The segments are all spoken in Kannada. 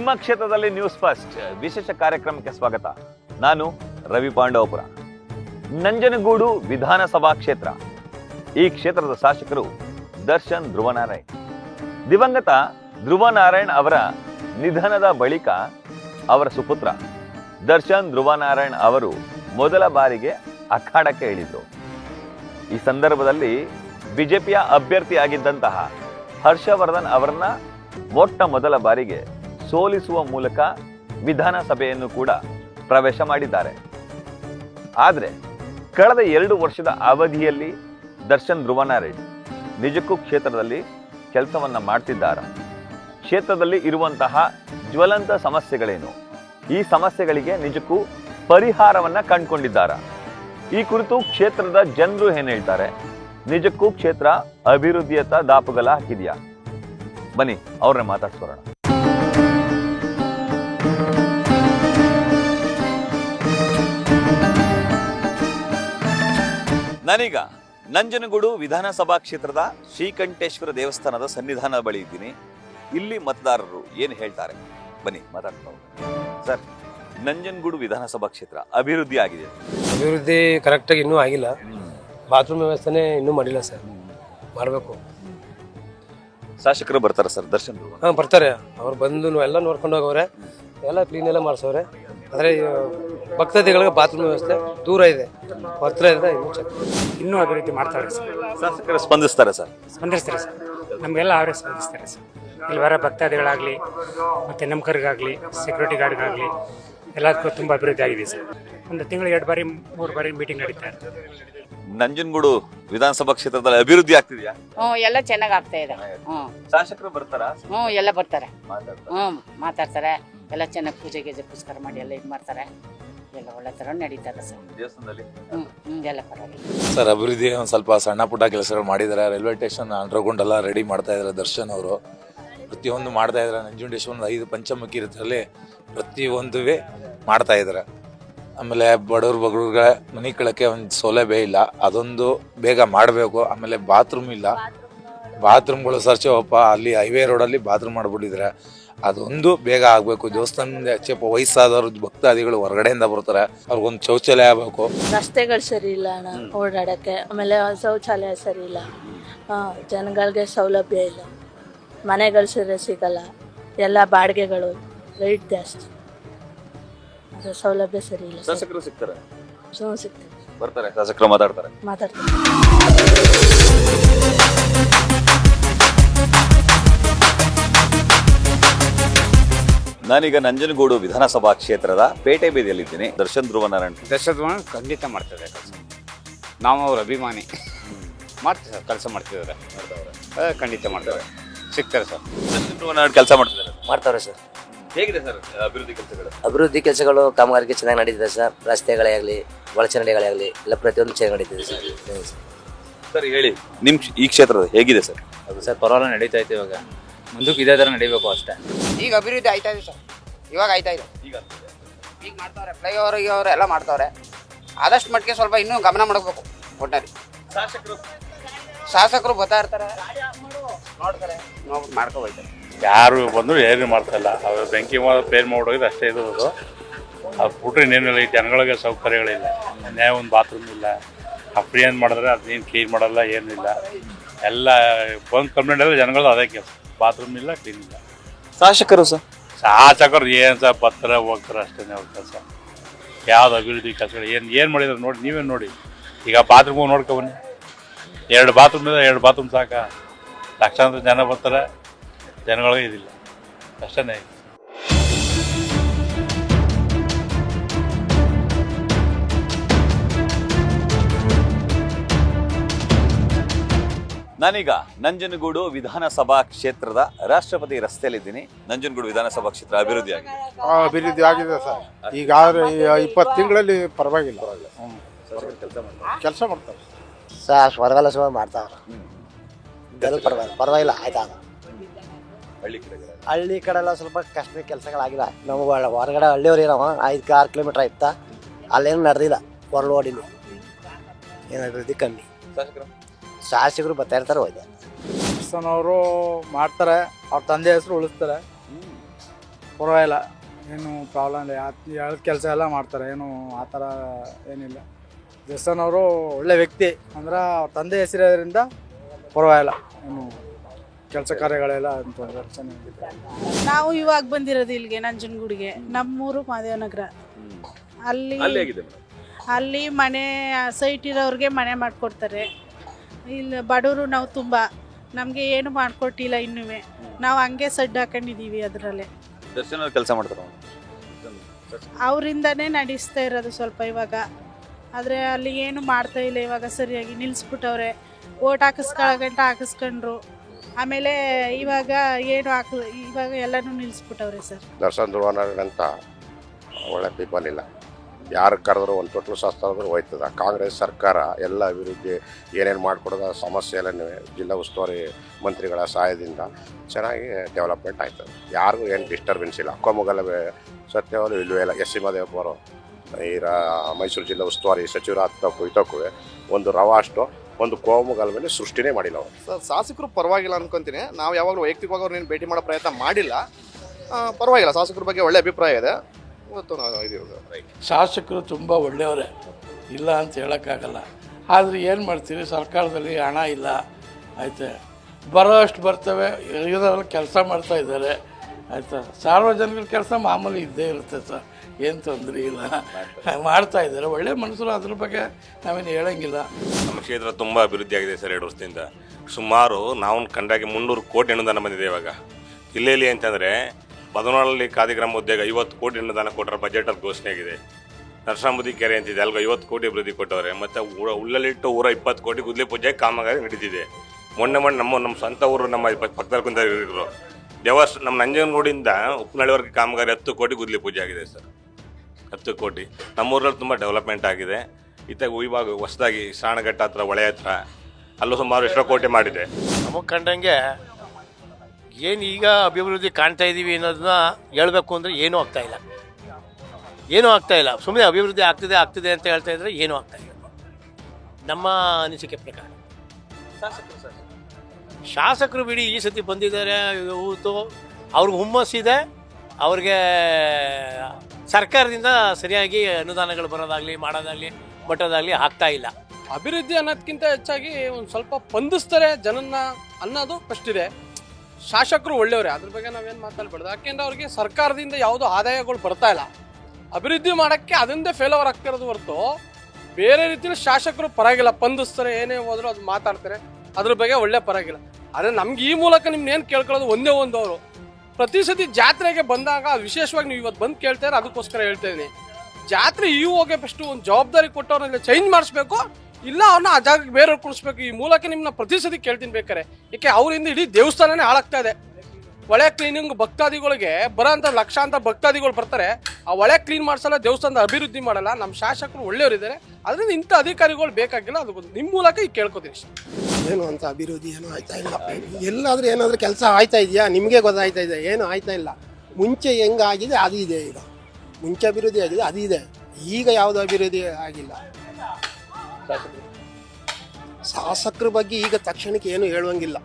ನಿಮ್ಮ ಕ್ಷೇತ್ರದಲ್ಲಿ ನ್ಯೂಸ್ ಫಸ್ಟ್ ವಿಶೇಷ ಕಾರ್ಯಕ್ರಮಕ್ಕೆ ಸ್ವಾಗತ. ನಾನು ರವಿ ಪಾಂಡವಪುರ. ನಂಜನಗೂಡು ವಿಧಾನಸಭಾ ಕ್ಷೇತ್ರ. ಈ ಕ್ಷೇತ್ರದ ಶಾಸಕರು ದರ್ಶನ್ ಧ್ರುವನಾರಾಯಣ್. ದಿವಂಗತ ಧ್ರುವನಾರಾಯಣ್ ಅವರ ನಿಧನದ ಬಳಿಕ ಅವರ ಸುಪುತ್ರ ದರ್ಶನ್ ಧ್ರುವನಾರಾಯಣ್ ಅವರು ಮೊದಲ ಬಾರಿಗೆ ಅಖಾಡಕ್ಕೆ ಇಳಿದ್ರು. ಈ ಸಂದರ್ಭದಲ್ಲಿ ಬಿಜೆಪಿಯ ಅಭ್ಯರ್ಥಿಯಾಗಿದ್ದಂತಹ ಹರ್ಷವರ್ಧನ್ ಅವರನ್ನ ಮೊಟ್ಟ ಮೊದಲ ಬಾರಿಗೆ ಸೋಲಿಸುವ ಮೂಲಕ ವಿಧಾನಸಭೆಯನ್ನು ಕೂಡ ಪ್ರವೇಶ ಮಾಡಿದ್ದಾರೆ. ಆದರೆ ಕಳೆದ ಎರಡು ವರ್ಷದ ಅವಧಿಯಲ್ಲಿ ದರ್ಶನ್ ಧ್ರುವನಾರೆಡ್ಡಿ ನಿಜಕ್ಕೂ ಕ್ಷೇತ್ರದಲ್ಲಿ ಕೆಲಸವನ್ನು ಮಾಡ್ತಿದ್ದಾರ. ಕ್ಷೇತ್ರದಲ್ಲಿ ಇರುವಂತಹ ಜ್ವಲಂತ ಸಮಸ್ಯೆಗಳೇನು? ಈ ಸಮಸ್ಯೆಗಳಿಗೆ ನಿಜಕ್ಕೂ ಪರಿಹಾರವನ್ನ ಕಂಡುಕೊಂಡಿದ್ದಾರ? ಈ ಕುರಿತು ಕ್ಷೇತ್ರದ ಜನರು ಏನು ಹೇಳ್ತಾರೆ? ನಿಜಕ್ಕೂ ಕ್ಷೇತ್ರ ಅಭಿವೃದ್ಧಿಯತ್ತ ದಾಪುಗಲ ಹಾಕಿದೆಯಾ? ಬನ್ನಿ, ಅವ್ರನ್ನ ಮಾತಾಡ್ಸ್ಕೊರೋಣ ನಾನೀಗ ನಂಜನಗೂಡು ವಿಧಾನಸಭಾ ಕ್ಷೇತ್ರದ ಶ್ರೀಕಂಠೇಶ್ವರ ದೇವಸ್ಥಾನದ ಸನ್ನಿಧಾನ ಬಳಿ ಇದ್ದೀನಿ. ಇಲ್ಲಿ ಮತದಾರರು ಏನು ಹೇಳ್ತಾರೆ? ಬನ್ನಿ ಮಾತಾಡ್ತಾ ಸರ್ ನಂಜನಗೂಡು ವಿಧಾನಸಭಾ ಕ್ಷೇತ್ರ ಅಭಿವೃದ್ಧಿ ಆಗಿದೆ. ಅಭಿವೃದ್ಧಿ ಕರೆಕ್ಟಾಗಿ ಇನ್ನೂ ಆಗಿಲ್ಲ. ಬಾತ್ರೂಮ್ ವ್ಯವಸ್ಥೆನೇ ಇನ್ನೂ ಮಾಡಿಲ್ಲ ಸರ್. ಮಾಡಬೇಕು. ಶಾಸಕರು ಬರ್ತಾರೆ ಸರ್? ದರ್ಶನ್ ಹಾಂ ಬರ್ತಾರೆ. ಅವ್ರು ಬಂದು ಎಲ್ಲ ನೋಡ್ಕೊಂಡು ಹೋಗವ್ರೆ ಎಲ್ಲ ಕ್ಲೀನ್ ಎಲ್ಲ ಮಾಡಿಸವ್ರೆ ಆದರೆ ಭಕ್ತಾದಿಗಳಿಗೆ ಬಾತ್ರೂಮ್ ವ್ಯವಸ್ಥೆ ದೂರ ಇದೆ. ಹತ್ರ ಇದೆ ಇನ್ನೂ ಚೆಕ್ ಇನ್ನೂ ಅಭಿವೃದ್ಧಿ ಮಾಡ್ತಾರೆ ಸರ್. ಶಾಸಕರು ಸ್ಪಂದಿಸ್ತಾರೆ ಸರ್? ಸ್ಪಂದಿಸ್ತಾರೆ ಸರ್. ನಮಗೆಲ್ಲ ಅವರೇ ಸ್ಪಂದಿಸ್ತಾರೆ ಸರ್. ಇಲ್ಲಿ ಬರೋ ಭಕ್ತಾದಿಗಳಾಗಲಿ ಮತ್ತು ನಮ್ಕರಿಗಾಗಲಿ ಸೆಕ್ಯೂರಿಟಿ ಗಾರ್ಡ್ಗಾಗಲಿ ಎಲ್ಲದಕ್ಕೂ ತುಂಬ ಅಭಿವೃದ್ಧಿ ಆಗಿದೆ ಸರ್. ಒಂದು ತಿಂಗಳು ಎರಡು ಬಾರಿ ಮೂರು ಬಾರಿ ಮೀಟಿಂಗ್ ನಡೀತಾ ಇರ್ತದೆ ನಂಜನಗೂಡು ವಿಧಾನಸಭಾ ಕ್ಷೇತ್ರದಲ್ಲಿ ಅಭಿವೃದ್ಧಿ ಆಗ್ತಿದ್ಯಾ? ಹ್ಞೂ ಎಲ್ಲ ಚೆನ್ನಾಗಿ ಆಗ್ತಾ ಇದೆ. ಹ್ಞೂ. ಶಾಸಕರು ಬರ್ತಾರಾ? ಹ್ಞೂ ಎಲ್ಲ ಬರ್ತಾರೆ. ಹ್ಞೂ ಮಾತಾಡ್ತಾರೆ. ಎಲ್ಲ ಚೆನ್ನಾಗಿ ಪೂಜೆ ಗೀಜೆ ಪುಸ್ಕಾರ ಮಾಡಿ ಎಲ್ಲ ಇದು ಮಾಡ್ತಾರೆ. ಎಲ್ಲ ಒಳ್ಳೆ ಥರ ನಡೀತದೆ ಸರ್. ದೇವಸ್ಥಾನದಲ್ಲಿ? ಹ್ಞೂ ಹ್ಞೂ ಎಲ್ಲ ಪರವಾಗಿಲ್ಲ. ಸರ್ ಅಭಿವೃದ್ಧಿ ಒಂದು ಸ್ವಲ್ಪ ಸಣ್ಣ ಪುಟ್ಟ ಕೆಲಸಗಳು ಮಾಡಿದ್ದಾರೆ ರೈಲ್ವೆ ಸ್ಟೇಷನ್ ಅಂಡರ್ಗ್ರೌಂಡ್ ಎಲ್ಲ ರೆಡಿ ಮಾಡ್ತಾ ಇದ್ದಾರೆ ದರ್ಶನ್ ಅವರು. ಪ್ರತಿಯೊಂದು ಮಾಡ್ತಾ ಇದ್ದಾರೆ ನಂಜುಂಡೇಶ್ವರ ಒಂದು ಐದು ಪಂಚಮುಖಿ ಇರೋದ್ರಲ್ಲಿ ಪ್ರತಿಯೊಂದುವೇ ಮಾಡ್ತಾ ಇದ್ದಾರೆ ಆಮೇಲೆ ಬಡವ್ರ ಬಗ್ರಿಗೆ ಮನೆ ಕಳಕ್ಕೆ ಒಂದು ಸೌಲಭ್ಯ ಇಲ್ಲ. ಅದೊಂದು ಬೇಗ ಮಾಡಬೇಕು. ಆಮೇಲೆ ಬಾತ್ರೂಮ್ ಇಲ್ಲ. ಬಾತ್ರೂಮ್ಗಳು ಸರ್ಚೋಪ್ಪ ಒಪ್ಪ ಅಲ್ಲಿ ಹೈವೇ ರೋಡಲ್ಲಿ ಬಾತ್ರೂಮ್ ಮಾಡ್ಬಿಟ್ಟಿದ್ದಾರೆ ಅದೊಂದು ಬೇಗ ಆಗಬೇಕು. ದೇವಸ್ಥಾನದಿಂದ ಆಚೆ ವಯಸ್ಸಾದವ್ರ ಭಕ್ತಾದಿಗಳು ಹೊರಗಡೆಯಿಂದ ಬರ್ತಾರೆ. ಅವ್ರಿಗೊಂದು ಶೌಚಾಲಯ ಆಗಬೇಕು. ರಸ್ತೆಗಳು ಸರಿ ಇಲ್ಲ ಅಣ್ಣ ಓಡಾಡಕ್ಕೆ. ಆಮೇಲೆ ಶೌಚಾಲಯ ಸರಿ ಇಲ್ಲ ಹಾಂ ಜನಗಳಿಗೆ ಸೌಲಭ್ಯ ಇಲ್ಲ. ಮನೆಗಳು ಸರಿ ಸಿಗಲ್ಲ. ಎಲ್ಲ ಬಾಡಿಗೆಗಳು ರೇಟ್ ಜಾಸ್ತಿ. ಅದು ಸೌಲಭ್ಯ ಸರಿ ಇಲ್ಲ ಶಾಸಕರು ಸಿಗ್ತಾರೆ? ಸುಮ್ಮನೆ ಬರ್ತಾರೆ ಶಾಸಕರು ಮಾತಾಡ್ತಾರೆ. ಮಾತಾಡ್ತೀನಿ ನಾನೀಗ ನಂಜನಗೂಡು ವಿಧಾನಸಭಾ ಕ್ಷೇತ್ರದ ಪೇಟೆ ಬೀದಿಯಲ್ಲಿದ್ದೀನಿ. ದರ್ಶನ್ ಧ್ರುವನಾರಾಯಣ್. ದಶಧ್ವನ ಖಂಡಿತ ಮಾಡ್ತಾರೆ ಕೆಲಸ ನಾವು ಅವ್ರ ಅಭಿಮಾನಿ. ಮಾಡ್ತೀವಿ ಸರ್ ಕೆಲಸ ಮಾಡ್ತಿದ್ದಾರೆ. ಖಂಡಿತ ಮಾಡ್ತಾರೆ. ಸಿಗ್ತಾರೆ ಸರ್. ದರ್ಶನ್ ಧ್ರುವನಾರಾಯಣ್ ಕೆಲಸ ಮಾಡ್ತಿದ್ದಾರೆ. ಮಾಡ್ತಾವ್ರೆ ಸರ್. ಹೇಗಿದೆ ಸರ್ ಅಭಿವೃದ್ಧಿ ಕೆಲಸಗಳು? ಅಭಿವೃದ್ಧಿ ಕೆಲಸಗಳು ಕಾಮಗಾರಿಕೆ ಚೆನ್ನಾಗಿ ನಡೀತಿದೆ ಸರ್. ರಸ್ತೆಗಳೇ ಆಗಲಿ ಒಳಚರಂಡಿಗಳೇ ಆಗಲಿ ಎಲ್ಲ ಪ್ರತಿಯೊಂದು ಚೆನ್ನಾಗಿ ನಡೀತಿದೆ ಸರ್. ಹ್ಮ್ ಸರ್. ಸರ್ ಹೇಳಿ. ನಿಮ್ಮ ಕ್ಷ- ಈ ಕ್ಷೇತ್ರದ ಹೇಗಿದೆ ಸರ್? ಅದು ಸರ್ ಪರವಾಗಿಲ್ಲ ನಡೀತಾ ಇತ್ತು ಇವಾಗ. ಮುಂದಕ್ಕೆ ಇದೇ ಥರ ನಡೀಬೇಕು ಅಷ್ಟೇ. ಈಗ ಅಭಿವೃದ್ಧಿ ಆಯ್ತಾ ಇದೆ ಸರ್? ಇವಾಗ ಆಯ್ತಾ ಇದೆ. ಈಗ ಈಗ ಮಾಡ್ತಾವ್ರೆ ಫ್ಲೈಓವರ್ ಈಗ ಎಲ್ಲ ಮಾಡ್ತಾವ್ರೆ. ಆದಷ್ಟು ಮಟ್ಟಿಗೆ ಸ್ವಲ್ಪ ಇನ್ನೂ ಗಮನ ಮಾಡಬೇಕು ಒಟ್ಟಿನಲ್ಲಿ ಶಾಸಕರು? ಶಾಸಕರು ಬರ್ತಾ ಇರ್ತಾರೆ. ನೋಡ್ತಾರೆ ಹೋಯ್ತಾರೆ. ಯಾರು ಬಂದ್ರು ಏನು ಮಾಡ್ತಾಯಿಲ್ಲ ಅವ್ರು ಬೆಂಕಿ ಪೇರ್ ಮಾಡೋದು ಅಷ್ಟೇ ಇರೋದು. ಅದು ಬಿಟ್ರೆ ಇನ್ನೇನಿಲ್ಲ ಈ ಜನಗಳಿಗೆ ಸೌಕರ್ಯಗಳಿಲ್ಲ. ನ್ಯಾಯ ಒಂದು ಬಾತ್ರೂಮ್ ಇಲ್ಲ. ಆ ಫ್ರೀ ಏನು ಮಾಡಿದ್ರೆ ಅದನ್ನೇನು ಕ್ಲೀನ್ ಮಾಡಲ್ಲ ಏನಿಲ್ಲ. ಎಲ್ಲ ಬಂದು ಕಂಪ್ಲೇಂಟ್ ಎಲ್ಲ ಜನಗಳು ಅದೇ ಕೆಲಸ. ಬಾತ್ರೂಮ್ ಇಲ್ಲ ಕ್ಲೀನ್ ಇಲ್ಲ. ಶಾಸಕರು ಸರ್? ಶಾಸಕರು ಏನು ಸರ್ ಬರ್ತಾರೆ ಹೋಗ್ತಾರೆ ಅಷ್ಟೇ ಅವ್ರ ಕೆಲಸ. ಯಾವ್ದು ಅಭಿವೃದ್ಧಿ ಕೆಲಸಗಳು ಏನು ಏನು ಮಾಡಿದ್ರು ನೋಡಿ ನೀವೇ ನೋಡಿ. ಈಗ ಬಾತ್ರೂಮ್ ನೋಡ್ಕೊ ಬನ್ನಿ. ಎರಡು ಬಾತ್ರೂಮ್ ಇದೆ ಎರಡು ಬಾತ್ರೂಮ್ ಸಾಕ? ಲಕ್ಷಾಂತರ ಜನ ಬರ್ತಾರೆ ಜನಗಳಿಗೆ ಇದಿಲ್ಲ. ಅಷ್ಟೇ ನಾನೀಗ ನಂಜನಗೂಡು ವಿಧಾನಸಭಾ ಕ್ಷೇತ್ರದ ರಾಷ್ಟ್ರಪತಿ ರಸ್ತೆಯಲ್ಲಿದ್ದೀನಿ. ನಂಜನಗೂಡು ವಿಧಾನಸಭಾ ಕ್ಷೇತ್ರ ಅಭಿವೃದ್ಧಿ ಆಗಿದೆ. ಅಭಿವೃದ್ಧಿ ಆಗಿದೆ ಸರ್. ಈಗ ಇಪ್ಪತ್ತು ತಿಂಗಳಲ್ಲಿ ಪರವಾಗಿಲ್ಲ. ಕೆಲಸ ಮಾಡ್ತಾರೆ. ಸರ್ ಹೊರಗೆಲ್ಲ ಸುಮಾರು ಮಾಡ್ತಾವ್ರ. ಇದೆಲ್ಲ ಪರವಾಗಿಲ್ಲ. ಪರವಾಗಿಲ್ಲ ಆಯ್ತಾ? ಹಳ್ಳಿ ಕಡೆ ಹಳ್ಳಿ ಕಡೆ ಎಲ್ಲ ಸ್ವಲ್ಪ ಕಷ್ಟ ಕೆಲಸಗಳಾಗಿಲ್ಲ. ನಮ್ಗೆ ಒಳ- ಹೊರಗಡೆ ಹಳ್ಳಿಯವ್ರು ಏನವ ಐದು ಆರು ಕಿಲೋಮೀಟ್ರ್ ಆಯ್ತಾ ಅಲ್ಲೇನು ನಡೆದಿಲ್ಲ. ಹೊರಳು ಓಡಿಲ್ಲ ಏನು ಅಭಿವೃದ್ಧಿ ಕಮ್ಮಿ. ಶಾಸಕರು. ಶಾಸಕರು ಬರ್ತಾ ಇರ್ತಾರೆ ಹೋಯ್ತು ಅವರು ಮಾಡ್ತಾರೆ ಅವ್ರ ತಂದೆ ಹೆಸರು ಉಳಿಸ್ತಾರೆ. ಪರವಾಗಿಲ್ಲ ಏನು ಪ್ರಾಬ್ಲಮ್ ಇಲ್ಲ. ಯಾವ ಕೆಲಸ ಎಲ್ಲ ಮಾಡ್ತಾರೆ ಏನು ಆ ಥರ ಏನಿಲ್ಲ. ದರ್ಶನ್ ಅವರು ಒಳ್ಳೆ ವ್ಯಕ್ತಿ ಅಂದ್ರೆ ಅವ್ರ ತಂದೆ ಹೆಸರಿರೋದ್ರಿಂದ ಪರವಾಗಿಲ್ಲ. ಏನು ಕೆಲಸ ಕಾರ್ಯಗಳೆಲ್ಲ ಚೆನ್ನಾಗಿದೆ ನಾವು ಇವಾಗ ಬಂದಿರೋದು ಇಲ್ಲಿಗೆ ನಂಜನಗೂಡಿಗೆ ನಮ್ಮೂರು ಮಾದೇವನಗರ ಅಲ್ಲಿ ಅಲ್ಲಿ ಮನೆ ಸೈಟ್ ಇರೋರಿಗೆ ಮನೆ ಮಾಡಿಕೊಡ್ತಾರೆ. ಇಲ್ಲಿ ಬಡವರು ನಾವು ತುಂಬ. ನಮಗೆ ಏನು ಮಾಡಿಕೊಟ್ಟಿಲ್ಲ ಇನ್ನೂ ನಾವು ಹಂಗೆ ಸಡ್ಡ ಹಾಕೊಂಡಿದ್ದೀವಿ ಅದರಲ್ಲೇ. ದರ್ಶನ ಅವ್ರು ಕೆಲಸ ಮಾಡ್ತಾರೆ? ಅವರಿಂದನೇ ನಡೆಸ್ತಾ ಇರೋದು ಸ್ವಲ್ಪ ಇವಾಗ. ಆದರೆ ಅಲ್ಲಿ ಏನು ಮಾಡ್ತಾ ಇಲ್ಲ ಇವಾಗ ಸರಿಯಾಗಿ ನಿಲ್ಲಿಸ್ಬಿಟ್ಟವ್ರೆ ಓಟ್ ಹಾಕಿಸ್ಕೊಳ್ಳೋ ಗಂಟ ಹಾಕಿಸ್ಕೊಂಡ್ರು. ಆಮೇಲೆ ಇವಾಗ ಏನು ಹಾಕ ಇವಾಗ ಎಲ್ಲನೂ ನಿಲ್ಲಿಸ್ಬಿಟ್ಟವ್ರೆ ಸರ್. ದರ್ಶನ್ ಒಳ್ಳೆ ಪೀಪಲ್ ಇಲ್ಲ. ಯಾರು ಕರೆದ್ರು ಒಂದು ತೊಟ್ಲು ಶಾಸ್ತ್ರ ಹೋಯ್ತದ. ಕಾಂಗ್ರೆಸ್ ಸರ್ಕಾರ ಎಲ್ಲ ಅಭಿವೃದ್ಧಿ ಏನೇನು ಮಾಡಿಕೊಡೋದ ಸಮಸ್ಯೆ ಎಲ್ಲ ಜಿಲ್ಲಾ ಉಸ್ತುವಾರಿ ಮಂತ್ರಿಗಳ ಸಹಾಯದಿಂದ ಚೆನ್ನಾಗಿ ಡೆವಲಪ್ಮೆಂಟ್ ಆಯ್ತದೆ. ಯಾರಿಗೂ ಏನು ಡಿಸ್ಟರ್ಬೆನ್ಸ್ ಇಲ್ಲ. ಅಕ್ಕಮಗಲ ಸತ್ಯವಾದ ಇಲ್ಲವೇ ಇಲ್ಲ. ಎಸ್ ಸಿ ಮಾದೇವಪ್ಪವರು ಈ ಮೈಸೂರು ಜಿಲ್ಲಾ ಉಸ್ತುವಾರಿ ಸಚಿವರಾದ ತಪ್ಪು ಇತಕ್ಕೂ ಒಂದು ರವಾಷ್ಟು ಒಂದು ಕೋಮುಗಲ ಮೇಲೆ ಸೃಷ್ಟಿನೇ ಮಾಡಿಲ್ಲ ಅವರು. ಸರ್ ಶಾಸಕರು ಪರವಾಗಿಲ್ಲ ಅನ್ಕೊಂತೀನಿ. ನಾವು ಯಾವಾಗಲೂ ವೈಯಕ್ತಿಕವಾಗಿ ಅವ್ರನ್ನೇನು ಭೇಟಿ ಮಾಡೋ ಪ್ರಯತ್ನ ಮಾಡಿಲ್ಲ. ಪರವಾಗಿಲ್ಲ. ಶಾಸಕರ ಬಗ್ಗೆ ಒಳ್ಳೆ ಅಭಿಪ್ರಾಯ ಇದೆ. ಇವತ್ತು ನಾವು ಇದೀವಿ ಶಾಸಕರು ತುಂಬ ಒಳ್ಳೆಯವರೇ. ಇಲ್ಲ ಅಂತ ಹೇಳೋಕ್ಕಾಗಲ್ಲ. ಆದರೆ ಏನು ಮಾಡ್ತೀರಿ? ಸರ್ಕಾರದಲ್ಲಿ ಹಣ ಇಲ್ಲ. ಆಯಿತು? ಬರೋ ಅಷ್ಟು ಬರ್ತವೆ. ಇರೋದ್ರಲ್ಲಿ ಕೆಲಸ ಮಾಡ್ತಾ ಇದ್ದಾರೆ. ಆಯಿತಾ? ಸಾರ್ವಜನಿಕರ ಕೆಲಸ ಮಾಮೂಲಿ ಇದ್ದೇ ಇರುತ್ತೆ ಸರ್. ಏನು ತೊಂದರೆ ಇಲ್ಲ. ಮಾಡ್ತಾ ಇದ್ದಾರೆ. ಒಳ್ಳೆ ಮನಸ್ಸರು ಅದ್ರ ಬಗ್ಗೆ ನಾವೇನು ಹೇಳಂಗಿಲ್ಲ. ನಮ್ಮ ಕ್ಷೇತ್ರ ತುಂಬ ಅಭಿವೃದ್ಧಿ ಆಗಿದೆ ಸರ್ ಎರಡು ವರ್ಷದಿಂದ. ಸುಮಾರು ನಾವು ಕಂಡಾಗಿ ಮುನ್ನೂರು ಕೋಟಿ ಅನುದಾನ ಬಂದಿದೆ ಇವಾಗ. ಜಿಲ್ಲೆಯಲ್ಲಿ ಅಂತಂದರೆ ಬದನಾಳಲ್ಲಿ ಖಾದಿಗ್ರಾಮ ಉದ್ಯೋಗ ಐವತ್ತು ಕೋಟಿ ಅನುದಾನ ಕೊಟ್ಟರೆ ಬಜೆಟಲ್ಲಿ ಘೋಷಣೆ ಆಗಿದೆ. ನರಸಾಂಬುದಿ ಕೆರೆ ಅಂತಿದೆ. ಅಲ್ಲಿಗೆ ಐವತ್ತು ಕೋಟಿ ಅಭಿವೃದ್ಧಿ ಕೊಟ್ಟವ್ರೆ. ಮತ್ತೆ ಊರ ಉಳ್ಳಲ್ಲಿಟ್ಟು ಊರ ಇಪ್ಪತ್ತು ಕೋಟಿ ಗುದ್ಲಿ ಪೂಜೆ ಕಾಮಗಾರಿ ನಡೀತಿದೆ. ಮೊನ್ನೆ ಮೊನ್ನೆ ನಮ್ಮ ನಮ್ಮ ಸ್ವಂತ ಊರು ನಮ್ಮ ಪಕ್ಕದಲ್ಲಿ ಕುಂತ ದೇವಸ್, ನಮ್ಮ ನಂಜನಗೂಡಿಂದ ಉಪ್ಪನಳ್ಳಿವರೆಗೆ ಕಾಮಗಾರಿ ಹತ್ತು ಕೋಟಿ ಗುದ್ಲಿ ಪೂಜೆ ಆಗಿದೆ ಸರ್. ಹತ್ತು ಕೋಟಿ. ನಮ್ಮೂರಲ್ಲಿ ತುಂಬ ಡೆವಲಪ್ಮೆಂಟ್ ಆಗಿದೆ. ಇತ್ತ ಇವಾಗ ಹೊಸದಾಗಿ, ಸಾಣಘಟ್ಟ ಹತ್ರ, ಹೊಳೆ ಹತ್ರ ಅಲ್ಲೂ ಸುಮಾರು ಎಷ್ಟೋ ಕೋಟಿ ಮಾಡಿದೆ. ನಮಗೆ ಕಂಡಂಗೆ ಏನು ಈಗ ಅಭಿವೃದ್ಧಿ ಕಾಣ್ತಾ ಇದ್ದೀವಿ ಅನ್ನೋದನ್ನ ಹೇಳಬೇಕು ಅಂದರೆ ಏನೂ ಆಗ್ತಾ ಇಲ್ಲ. ಏನೂ ಆಗ್ತಾ ಇಲ್ಲ. ಸುಮ್ಮನೆ ಅಭಿವೃದ್ಧಿ ಆಗ್ತಿದೆ ಆಗ್ತಿದೆ ಅಂತ ಹೇಳ್ತಾ ಇದ್ರೆ ಏನೂ ಆಗ್ತಾ ಇಲ್ಲ. ನಮ್ಮ ಅನಿಸಿಕೆ ಪ್ರಕಾರ. ಶಾಸಕರು ಬಿಡಿ ಈ ಸತಿ ಬಂದಿದ್ದಾರೆ ಇವತ್ತು ಅವ್ರಿಗೆ ಹುಮ್ಮಸ್ಸಿದೆ ಅವ್ರಿಗೆ ಸರ್ಕಾರದಿಂದ ಸರಿಯಾಗಿ ಅನುದಾನಗಳು ಬರೋದಾಗಲಿ ಮಾಡೋದಾಗಲಿ ಮಟ್ಟದಾಗಲಿ ಆಗ್ತಾ ಇಲ್ಲ. ಅಭಿವೃದ್ಧಿ ಅನ್ನೋದಕ್ಕಿಂತ ಹೆಚ್ಚಾಗಿ ಒಂದು ಸ್ವಲ್ಪ ಸ್ಪಂದಿಸ್ತಾರೆ ಜನನ್ನ ಅನ್ನೋದು ಫಸ್ಟ್ ಇದೆ. ಶಾಸಕರು ಒಳ್ಳೆಯವರೇ. ಅದ್ರ ಬಗ್ಗೆ ನಾವೇನು ಮಾತಾಡ್ಬಾರ್ದು. ಯಾಕೆಂದ್ರೆ ಅವ್ರಿಗೆ ಸರ್ಕಾರದಿಂದ ಯಾವುದೋ ಆದಾಯಗಳು ಬರ್ತಾ ಇಲ್ಲ. ಅಭಿವೃದ್ಧಿ ಮಾಡೋಕ್ಕೆ ಅದರಿಂದ ಫೇಲವರ್ ಆಗ್ತಿರೋದು ಹೊರತು ಬೇರೆ ರೀತಿಯಲ್ಲಿ ಶಾಸಕರು ಪರವಾಗಿಲ್ಲ. ಪಂದಿಸ್ತಾರೆ ಏನೇ ಹೋದ್ರು ಅದು ಮಾತಾಡ್ತಾರೆ. ಅದ್ರ ಬಗ್ಗೆ ಒಳ್ಳೆ ಪರವಾಗಿಲ್ಲ. ಆದರೆ ನಮ್ಗೆ ಈ ಮೂಲಕ ನಿಮ್ನೇನು ಕೇಳ್ಕೊಳ್ಳೋದು? ಒಂದೇ ಒಂದು ಅವರು. ಪ್ರತಿ ಸತಿ ಜಾತ್ರೆಗೆ ಬಂದಾಗ ವಿಶೇಷವಾಗಿ ನೀವು ಇವತ್ತು ಬಂದು ಕೇಳ್ತಾ ಅದಕ್ಕೋಸ್ಕರ ಹೇಳ್ತಾ ಜಾತ್ರೆ ಈ ಹೋಗಿ ಫಸ್ಟು ಒಂದು ಜವಾಬ್ದಾರಿ ಕೊಟ್ಟವ್ರನ್ನ ಚೇಂಜ್ ಮಾಡಿಸ್ಬೇಕು. ಇಲ್ಲ ಅವ್ರನ್ನ ಆ ಜಾಗಕ್ಕೆ ಬೇರೆ ಕುಡಿಸ್ಬೇಕು ಈ ಮೂಲಕ ನಿಮ್ಮನ್ನ ಪ್ರತಿ ಸತಿ ಕೇಳ್ತೀನಿ ಬೇಕಾರೆ. ಏಕೆ ಅವರಿಂದ ಇಡೀ ದೇವಸ್ಥಾನನೇ ಹಾಳಾಗ್ತಾ ಇದೆ. ಒಳೆ ಕ್ಲೀನಿಂಗ್ ಭಕ್ತಾದಿಗಳಿಗೆ ಬರೋಂಥ ಲಕ್ಷಾಂತರ ಭಕ್ತಾದಿಗಳು ಬರ್ತಾರೆ. ಆ ಒಳೆ ಕ್ಲೀನ್ ಮಾಡಿಸಲ್ಲ, ದೇವಸ್ಥಾನದ ಅಭಿವೃದ್ಧಿ ಮಾಡಲ್ಲ. ನಮ್ಮ ಶಾಸಕರು ಒಳ್ಳೆಯವರಿದ್ದಾರೆ. ಅದರಿಂದ ಇಂಥ ಅಧಿಕಾರಿಗಳು ಬೇಕಾಗಿಲ್ಲ, ಅದು ನಿಮ್ಮ ಮೂಲಕ ಈಗ ಕೇಳ್ಕೊತೀನಿ ಏನು ಅಂತ ಅಭಿವೃದ್ಧಿ ಏನು ಆಯ್ತಾ ಇಲ್ಲ? ಎಲ್ಲಾದ್ರೂ ಏನಾದರೂ ಕೆಲಸ ಆಯ್ತಾ ಇದೆಯಾ? ನಿಮಗೆ ಗೊತ್ತಾಯ್ತಾ ಇದೆ. ಏನು ಆಯ್ತಾ ಇಲ್ಲ. ಮುಂಚೆ ಹೆಂಗಾಗಿದೆ, ಅದು ಇದೆ ಈಗ. ಮುಂಚೆ ಅಭಿವೃದ್ಧಿ ಆಗಿದೆ, ಅದು ಇದೆ. ಈಗ ಯಾವುದು ಅಭಿವೃದ್ಧಿ ಆಗಿಲ್ಲ. ಶಾಸಕರ ಬಗ್ಗೆ ಈಗ ತಕ್ಷಣಕ್ಕೆ ಏನು ಹೇಳುವಂಗಿಲ್ಲ.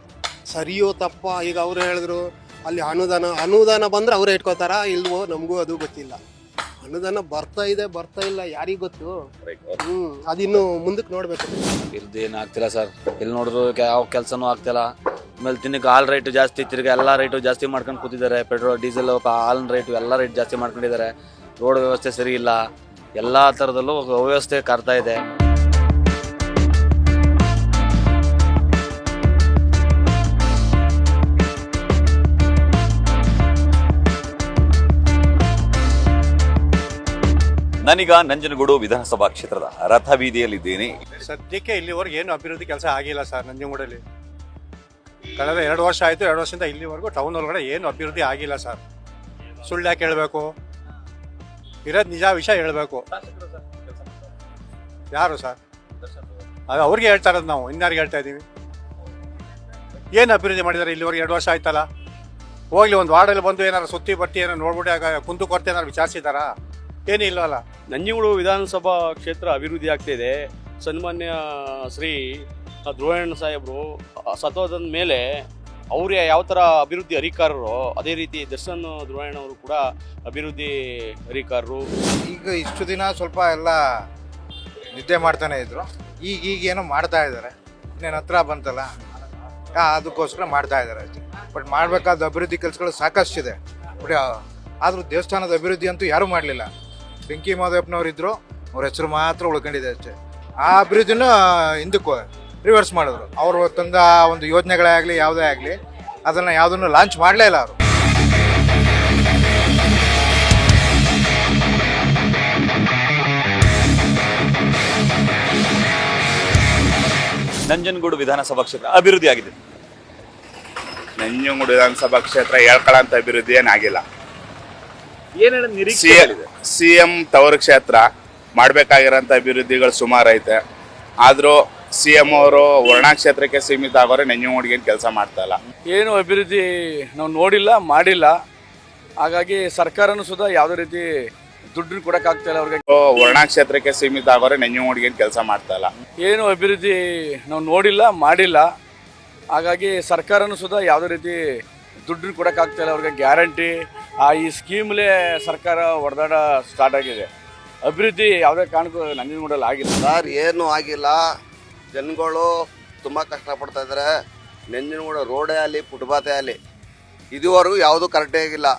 ಸರಿಯೋ ತಪ್ಪ ಈಗ ಅವ್ರು ಹೇಳಿದ್ರು ಅಲ್ಲಿ ಅನುದಾನ ಅನುದಾನ ಬಂದ್ರೆ ಅವ್ರು ಇಟ್ಕೋತಾರ ಇಲ್ವೋ ನಮಗೂ ಅದು ಗೊತ್ತಿಲ್ಲ. ಅನುದಾನ ಬರ್ತಾ ಇದೆ ಬರ್ತಾ ಇಲ್ಲ ಯಾರಿಗೆ ಗೊತ್ತು? ಹ್ಮ್ ಅದಿನ್ನು ಮುಂದಕ್ಕೆ ನೋಡ್ಬೇಕು. ಇಲ್ದೇನು ಏನು ಆಗ್ತಿಲ್ಲ ಸರ್. ಇಲ್ಲಿ ನೋಡಿದ್ರು ಯಾವ ಕೆಲಸನೂ ಆಗ್ತಿಲ್ಲ. ಆಮೇಲೆ ತಿನ್ನಕ್ಕೆ ಹಾಲ್ ರೇಟು ಜಾಸ್ತಿ ತಿರ್ಗಿ ಎಲ್ಲ ರೇಟು ಜಾಸ್ತಿ ಮಾಡ್ಕೊಂಡು ಕೂತಿದ್ದಾರೆ. ಪೆಟ್ರೋಲ್ ಡೀಸೆಲ್ ಹಾಲಿನ ರೇಟು ಎಲ್ಲ ರೇಟ್ ಜಾಸ್ತಿ ಮಾಡ್ಕೊಂಡಿದ್ದಾರೆ. ರೋಡ್ ವ್ಯವಸ್ಥೆ ಸರಿ ಇಲ್ಲ. ಎಲ್ಲ ಥರದಲ್ಲೂ ಅವ್ಯವಸ್ಥೆ ಕರ್ತಾ ಇದೆ. ನಾನೀಗ ನಂಜನಗೂಡು ವಿಧಾನಸಭಾ ಕ್ಷೇತ್ರದ ರಥ ಬೀದಿಯಲ್ಲಿದ್ದೇನೆ ಸದ್ಯಕ್ಕೆ ಇಲ್ಲಿವರೆಗೆ ಏನು ಅಭಿವೃದ್ಧಿ ಕೆಲಸ ಆಗಿಲ್ಲ ಸರ್ ನಂಜನಗೂಡಲ್ಲಿ. ಕಳೆದ ಎರಡು ವರ್ಷ ಆಯಿತು, ಎರಡು ವರ್ಷದಿಂದ ಇಲ್ಲಿವರೆಗೂ ಟೌನ್ ಒಳಗಡೆ ಏನು ಅಭಿವೃದ್ಧಿ ಆಗಿಲ್ಲ ಸರ್. ಸುಳ್ಳು ಯಾಕೆ ಹೇಳಬೇಕು ಇರೋದು ನಿಜ ವಿಷಯ ಹೇಳಬೇಕು. ಯಾರು ಸರ್? ಅದು ಅವ್ರಿಗೆ ಹೇಳ್ತಾ ಇರೋದು ನಾವು, ಇನ್ಯಾರಿಗೆ ಹೇಳ್ತಾ ಇದ್ದೀವಿ? ಏನು ಅಭಿವೃದ್ಧಿ ಮಾಡಿದ್ದಾರೆ ಇಲ್ಲಿವರೆಗೆ ಎರಡು ವರ್ಷ ಆಯ್ತಲ್ಲ? ಹೋಗ್ಲಿ, ಒಂದು ವಾರ್ಡಲ್ಲಿ ಬಂದು ಏನಾರು ಸುತ್ತಿ ಬಟ್ಟಿ ಏನಾರು ನೋಡ್ಬಿಟ್ಟು ಕುಂದು ಕೊರತೆ ಏನಾರು ವಿಚಾರಿಸಿದಾರಾ? ಏನೂ ಇಲ್ಲವಲ್ಲ ನಂಜನಗೂಡು ವಿಧಾನಸಭಾ ಕ್ಷೇತ್ರ ಅಭಿವೃದ್ಧಿ ಆಗ್ತಿದೆ ಸನ್ಮಾನ್ಯ ಶ್ರೀ ಧ್ರುವಣ್ಣ ಸಾಹೇಬರು ಸತ್ವದ ಮೇಲೆ ಅವರೇ ಯಾವ ಥರ ಅಭಿವೃದ್ಧಿ ಅಧಿಕಾರರು, ಅದೇ ರೀತಿ ದರ್ಶನ್ ಧ್ರುವಣ್ಣವರು ಕೂಡ ಅಭಿವೃದ್ಧಿ ಅಧಿಕಾರರು. ಈಗ ಇಷ್ಟು ದಿನ ಸ್ವಲ್ಪ ಎಲ್ಲ ನಿದ್ದೆ ಮಾಡ್ತಾನೆ ಇದ್ರು. ಈಗ ಈಗ ಏನೋ ಮಾಡ್ತಾ ಇದ್ದಾರೆ. ಇನ್ನೇನು ಹತ್ರ ಬಂತಲ್ಲ? ಅದಕ್ಕೋಸ್ಕರ ಮಾಡ್ತಾ ಇದ್ದಾರೆ ಬಟ್ ಮಾಡಬೇಕಾದ ಅಭಿವೃದ್ಧಿ ಕೆಲಸಗಳು ಸಾಕಷ್ಟಿದೆ. ಬಟ್ ಆದರೂ ದೇವಸ್ಥಾನದ ಅಭಿವೃದ್ಧಿ ಅಂತೂ ಯಾರೂ ಮಾಡಲಿಲ್ಲ. ಬೆಂಕಿ ಮಾದೇವಪ್ಪನವ್ರು ಇದ್ರು ಅವ್ರ ಹೆಸರು ಮಾತ್ರ ಉಳ್ಕೊಂಡಿದೆ ಅಷ್ಟೇ. ಆ ಅಭಿವೃದ್ಧಿನ ಹಿಂದಕ್ಕೆ ರಿವರ್ಸ್ ಮಾಡಿದ್ರು. ಅವರು ತಂದ ಒಂದು ಯೋಜನೆಗಳೇ ಆಗಲಿ ಯಾವುದೇ ಆಗಲಿ ಅದನ್ನು ಯಾವುದನ್ನು ಲಾಂಚ್ ಮಾಡಲೇ ಇಲ್ಲ ಅವರು. ನಂಜನಗೂಡು ವಿಧಾನಸಭಾ ಕ್ಷೇತ್ರ ಅಭಿವೃದ್ಧಿ ಆಗಿದೆ ನಂಜನಗೂಡು ವಿಧಾನಸಭಾ ಕ್ಷೇತ್ರ ಹೇಳ್ಕೊಳ್ಳೋಂಥ ಅಭಿವೃದ್ಧಿ ಏನಾಗಿಲ್ಲ ಏನೇನು ನಿರೀಕ್ಷೆ ಸಿ ಎಂ ತವರು ಕ್ಷೇತ್ರ ಮಾಡಬೇಕಾಗಿರೋಂಥ ಅಭಿವೃದ್ಧಿಗಳು ಸುಮಾರು ಐತೆ. ಆದರೂ ಸಿ ಎಂ ಅವರು ವರ್ಣಾ ಕ್ಷೇತ್ರಕ್ಕೆ ಸೀಮಿತ ಆಗೋರೆ ನಂಜನಗೂಡಿಗೆ ಕೆಲಸ ಮಾಡ್ತಾ ಇಲ್ಲ. ಏನು ಅಭಿವೃದ್ಧಿ ನಾವು ನೋಡಿಲ್ಲ ಮಾಡಿಲ್ಲ. ಹಾಗಾಗಿ ಸರ್ಕಾರನೂ ಸುದ ಯಾವುದೇ ರೀತಿ ದುಡ್ಡು ಕೊಡೋಕ್ಕಾಗ್ತಾ ಇಲ್ಲ ಅವ್ರಿಗೆ. ವರ್ಣಾ ಕ್ಷೇತ್ರಕ್ಕೆ ಸೀಮಿತ ಆಗೋರೆ ನಂಜನಗೂಡಿಗೆ ಕೆಲಸ ಮಾಡ್ತಾ ಇಲ್ಲ. ಏನು ಅಭಿವೃದ್ಧಿ ನಾವು ನೋಡಿಲ್ಲ ಮಾಡಿಲ್ಲ. ಹಾಗಾಗಿ ಸರ್ಕಾರನೂ ಸುದ ಯಾವುದೇ ರೀತಿ ದುಡ್ಡು ಕೊಡೋಕ್ಕಾಗ್ತಾ ಇಲ್ಲ ಅವ್ರಿಗೆ ಗ್ಯಾರಂಟಿ. ಆ ಈ ಸ್ಕೀಮ್ಲೇ ಸರ್ಕಾರ ಹೊಡೆದಾಡ ಸ್ಟಾರ್ಟ್ ಆಗಿದೆ. ಅಭಿವೃದ್ಧಿ ಯಾವುದೇ ಕಾರಣಕ್ಕೂ ನಂಜನಗೂಡಲ್ಲಿ ಆಗಿಲ್ಲ. ಸರ್ ಏನೂ ಆಗಿಲ್ಲ. ಜನಗಳು ತುಂಬ ಕಷ್ಟಪಡ್ತಾ ಇದ್ದಾರೆ ನಂಜನಗೂಡ ರೋಡೇ ಆಗಲಿ ಫುಟ್ಪಾತೇ ಆಗಲಿ ಇದುವರೆಗೂ ಯಾವುದೂ ಕರೆಕ್ಟೇ ಆಗಿಲ್ಲ.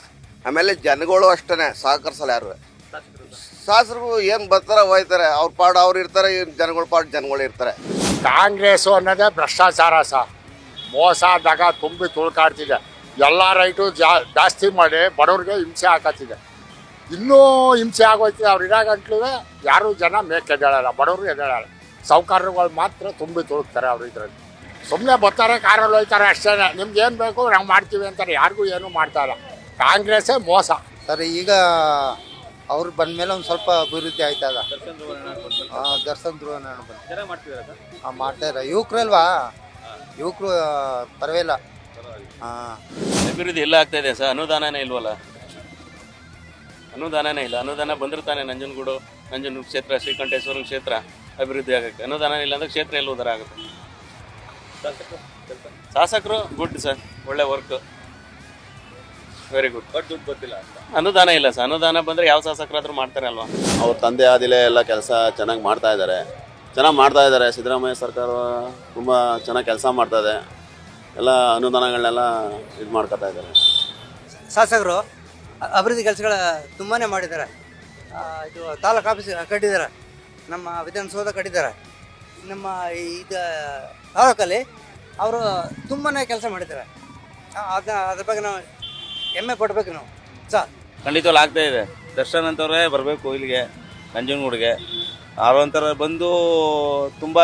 ಆಮೇಲೆ ಜನಗಳು ಅಷ್ಟೇ ಸಹಕರಿಸಲ್ಲ ಯಾರು. ಶಾಸಕರು ಏನು ಬರ್ತಾರೆ ಹೋಯ್ತಾರೆ ಅವ್ರ ಪಾಡು ಅವ್ರು ಇರ್ತಾರೆ ಜನಗಳ ಪಾಡು ಜನಗಳು ಇರ್ತಾರೆ. ಕಾಂಗ್ರೆಸ್ಸು ಅನ್ನೋದೇ ಭ್ರಷ್ಟಾಚಾರ ಸಹ ಮೋಸ ದಗ ತುಂಬಿ ತುಳ್ಕಾಡ್ತಿದೆ. ಎಲ್ಲ ರೈಟು ಜಾ ಜಾಸ್ತಿ ಮಾಡಿ ಬಡವ್ರಿಗೆ ಹಿಂಸೆ ಹಾಕತ್ತಿದೆ ಇನ್ನೂ ಹಿಂಸೆ ಆಗೋಯ್ತಿದೆ ಅವ್ರು ಇರೋ ಯಾರು ಯಾರೂ ಜನ ಮೇಕ್ ಎದ್ದೇಳಲ್ಲ ಬಡವರು ಎದ್ದೇಳಲ್ಲ. ಸೌಕರ್ಯಗಳು ಮಾತ್ರ ತುಂಬಿ ತುಳುಕ್ತಾರೆ ಅವ್ರು ಇದರಲ್ಲಿ. ಸುಮ್ಮನೆ ಬರ್ತಾರೆ ಕಾರಲ್ಲಿ ಹೋಯ್ತಾರೆ ಅಷ್ಟೇ ನಿಮ್ಗೆ ಏನು ಬೇಕು ನಾವು ಮಾಡ್ತೀವಿ ಅಂತಾರೆ ಯಾರಿಗೂ ಏನೂ ಮಾಡ್ತಾಯಿಲ್ಲ ಕಾಂಗ್ರೆಸ್ಸೇ ಮೋಸ. ಸರ್ ಈಗ ಅವ್ರು ಬಂದ್ಮೇಲೆ ಒಂದು ಸ್ವಲ್ಪ ಅಭಿವೃದ್ಧಿ ಆಯ್ತದ ಆ, ದರ್ಶನ್ ಧ್ರುವ ಹಾಂ ಮಾಡ್ತಾ ಇದ್ದಾರೆ ಯುವಕರು ಅಲ್ವಾ? ಯುವಕರು ಪರವಾಗಿಲ್ಲ. ಅಭಿವೃದ್ಧಿ ಎಲ್ಲ ಆಗ್ತಾ ಇದೆ ಸರ್. ಅನುದಾನನೇ ಇಲ್ವಲ್ಲ? ಅನುದಾನನೇ ಇಲ್ಲ. ಅನುದಾನ ಬಂದ್ರೆ ತಾನೇ ನಂಜನಗೂಡು ನಂಜನ ಕ್ಷೇತ್ರ ಶ್ರೀಕಂಠೇಶ್ವರ ಕ್ಷೇತ್ರ ಅಭಿವೃದ್ಧಿ ಆಗಕ್ಕೆ. ಅನುದಾನ ಇಲ್ಲ ಅಂದ್ರೆ ಕ್ಷೇತ್ರ ಎಲ್ಲ ಉದಾರ ಆಗುತ್ತೆ. ಶಾಸಕರು ಗುಡ್ ಸರ್. ಒಳ್ಳೆ ವರ್ಕ್. ವೆರಿ ಗುಡ್ ಬಟ್ ದುಡ್ಡು ಗೊತ್ತಿಲ್ಲ ಅನುದಾನ ಇಲ್ಲ ಸರ್. ಅನುದಾನ ಬಂದ್ರೆ ಯಾವ ಶಾಸಕರಾದ್ರೂ ಮಾಡ್ತಾರೆ ಅಲ್ವಾ? ಅವ್ರ ತಂದೆ ಆದಿಲೇ ಎಲ್ಲ ಕೆಲಸ ಚೆನ್ನಾಗಿ ಮಾಡ್ತಾ ಇದ್ದಾರೆ ಚೆನ್ನಾಗಿ ಮಾಡ್ತಾ ಇದ್ದಾರೆ ಸಿದ್ದರಾಮಯ್ಯ ಸರ್ಕಾರ ತುಂಬ ಚೆನ್ನಾಗಿ ಕೆಲಸ ಮಾಡ್ತಾ ಇದೆ. ಎಲ್ಲ ಅನುದಾನಗಳನ್ನೆಲ್ಲ ಇದು ಮಾಡ್ಕೊತಾ ಇದ್ದಾರೆ. ಶಾಸಕರು ಅಭಿವೃದ್ಧಿ ಕೆಲಸಗಳ ತುಂಬಾ ಮಾಡಿದ್ದಾರೆ. ಆ, ಇದು ತಾಲೂಕು ಆಫೀಸ್ ಕಟ್ಟಿದ್ದಾರೆ. ನಮ್ಮ ವಿಧಾನಸೌಧ ಕಟ್ಟಿದ್ದಾರೆ. ನಮ್ಮ ಇದು ತಾಲೂಕಲ್ಲಿ ಅವರು ತುಂಬಾ ಕೆಲಸ ಮಾಡಿದ್ದಾರೆ. ಅದ ಅದ್ರ ಬಗ್ಗೆ ನಾವು ಹೆಮ್ಮೆ ಪಡ್ಬೇಕು ನಾವು. ಸರ್ ಖಂಡಿತವಾಗ್ಲೂ ಆಗ್ತಾ ಇದೆ. ದರ್ಶನ್ ಅಂತವ್ರೆ ಬರಬೇಕು ಇಲ್ಲಿಗೆ ನಂಜನಗೂಡಿಗೆ. ಅವ್ರಂತರ ಬಂದು ತುಂಬ